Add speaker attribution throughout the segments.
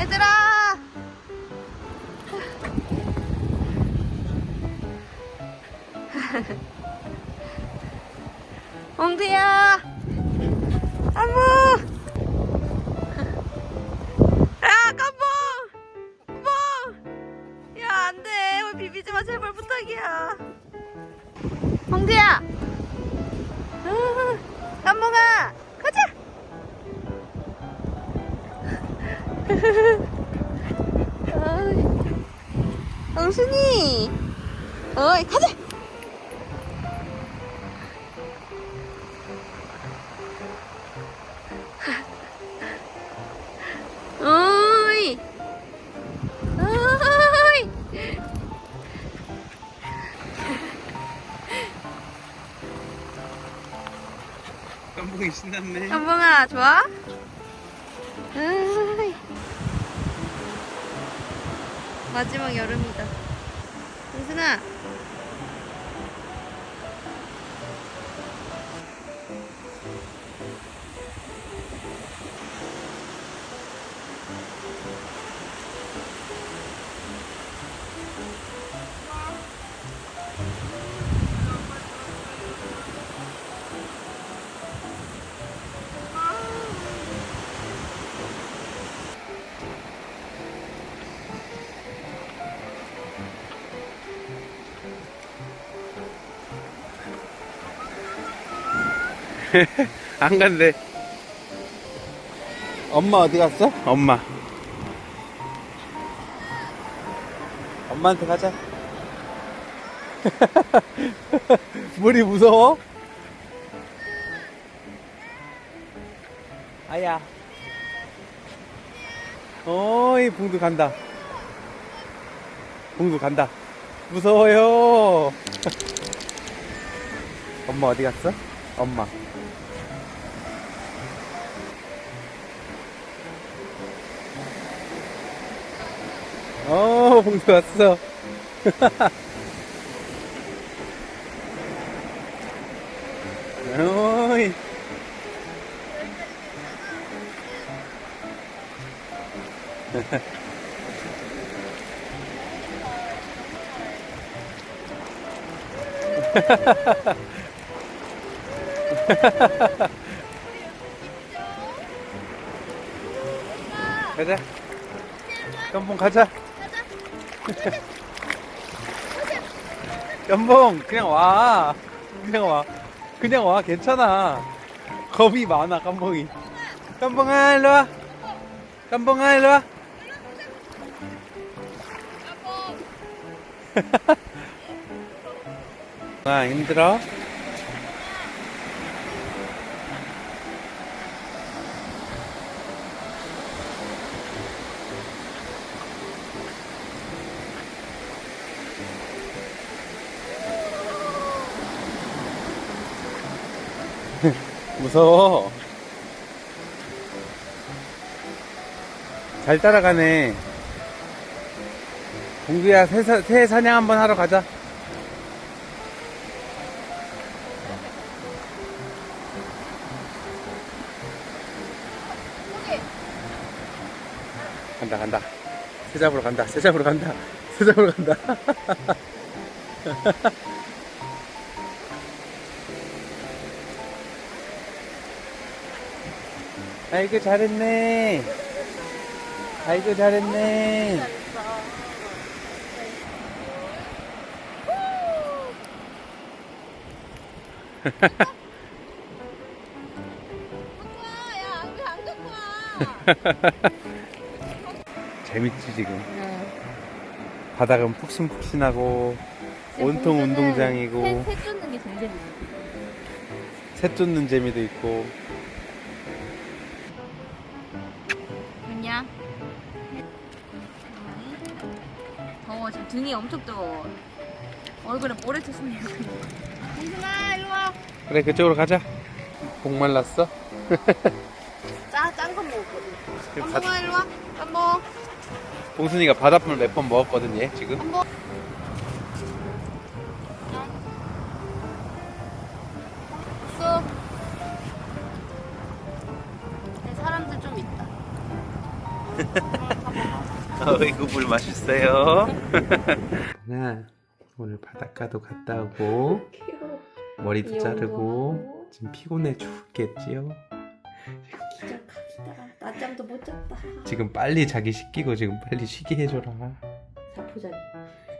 Speaker 1: 얘들아! 엉두야! 깜봉! 야, 깜봉! 깜봉! 야, 안 돼. 왜 비비지 마. 제발 부탁이야. 엉두야! 으, 깜봉아! 어이, 엉순이! 어이, 가자! 어이! 어이!
Speaker 2: 깜봉이 신났네.
Speaker 1: 깜봉아, 좋아? 어이. 마지막 여름이다. 엉순아!
Speaker 2: 안 간대. 엄마 어디 갔어? 엄마. 엄마한테 가자. 물이 무서워? 아야. 어이, 봉두 간다. 봉두 간다. 무서워요. 엄마 어디 갔어? 엄마. 어, 봉두 왔어. 어이. 가자. 깜봉 가자. 연봉 그냥 와. 그냥 와. 그냥 와. 괜찮아. 겁이 많아 깜봉이. 깜봉아 일로와. 깜봉아 일로와. 아 힘들어? 무서워. 잘 따라가네. 공주야 새, 사냥 한번 하러 가자. 간다 간다. 새 잡으러 간다 새 잡으러 간다 새 잡으러 간다 아이고 잘했네 아이고 잘했네? 재밌지 지금 바닥은 푹신푹신하고 온통 운동장이고
Speaker 1: 새 쫓는 게 제일 재밌어.
Speaker 2: 새 쫓는 재미도 있고
Speaker 1: 지금 등이 엄청 뜨거워. 얼굴에 모래 쳤으면 홍순아 일로 와.
Speaker 2: 그래 그쪽으로 가자 목 말랐어?
Speaker 1: 짜짠거 먹었거든.
Speaker 2: 지금
Speaker 1: 깜봉아 일로 와. 깜봉.
Speaker 2: 봉순이가 바닷물 몇 번 먹었거든 얘 지금
Speaker 1: 깜봉. 쑥. 네, 사람들 좀 있다.
Speaker 3: 어이구 물 맛있어요. 나 오늘 바닷가도 갔다 오고
Speaker 1: 귀여워.
Speaker 3: 머리도
Speaker 1: 거
Speaker 3: 자르고
Speaker 1: 하고.
Speaker 3: 지금 피곤해 죽겠지요.
Speaker 1: 기적합시다. 낮잠도 못 잤다.
Speaker 3: 지금 빨리 자기 시키고 지금 빨리 쉬게 해줘라.
Speaker 1: 자포자기.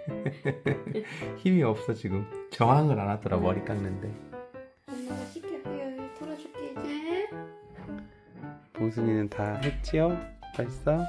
Speaker 3: 힘이 없어 지금. 저항을 안 하더라 머리 깎는데.
Speaker 1: 엄마가 씻겨요. 털어줄게 이제.
Speaker 3: 봉순이는 다 했지요? 벌써?